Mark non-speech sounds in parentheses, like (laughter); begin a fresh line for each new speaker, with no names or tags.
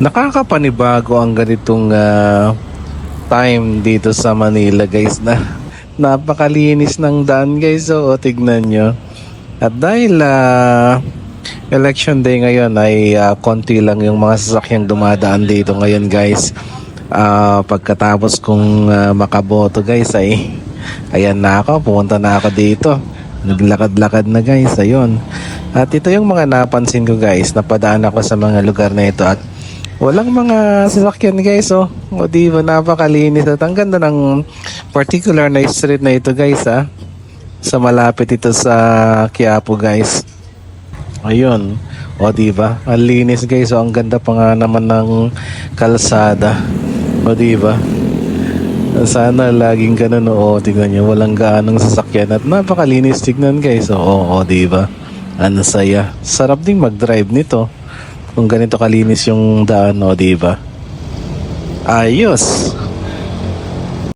Nakakapanibago ang ganitong ah, time dito sa Manila guys na (laughs) napakalinis ng daan guys so tignan nyo. At dahil ah, election day ngayon ay ah, konti lang yung mga sasakyang dumadaan dito ngayon guys. Ah, pagkatapos kong ah, makaboto guys ay ayan na ako, pumunta na ako dito. Naglakad-lakad na guys, ayun. At ito yung mga napansin ko guys, napadaan ako sa mga lugar na ito at Walang mga sasakyan guys oh. O di ba napakalinis at ang ganda ng particular na street na ito guys ah. Sa malapit ito sa Quiapo guys. Ayun. O di ba? Ang linis guys. O ang ganda pa nga naman ng kalsada. O di ba? Sana laging ganun o tignan nyo walang gaanong sasakyan at napakalinis tignan guys. Oo, o di ba? Ano saya. Sarap ding mag-drive nito kung ganito kalinis yung daan, o, di ba? Ayos!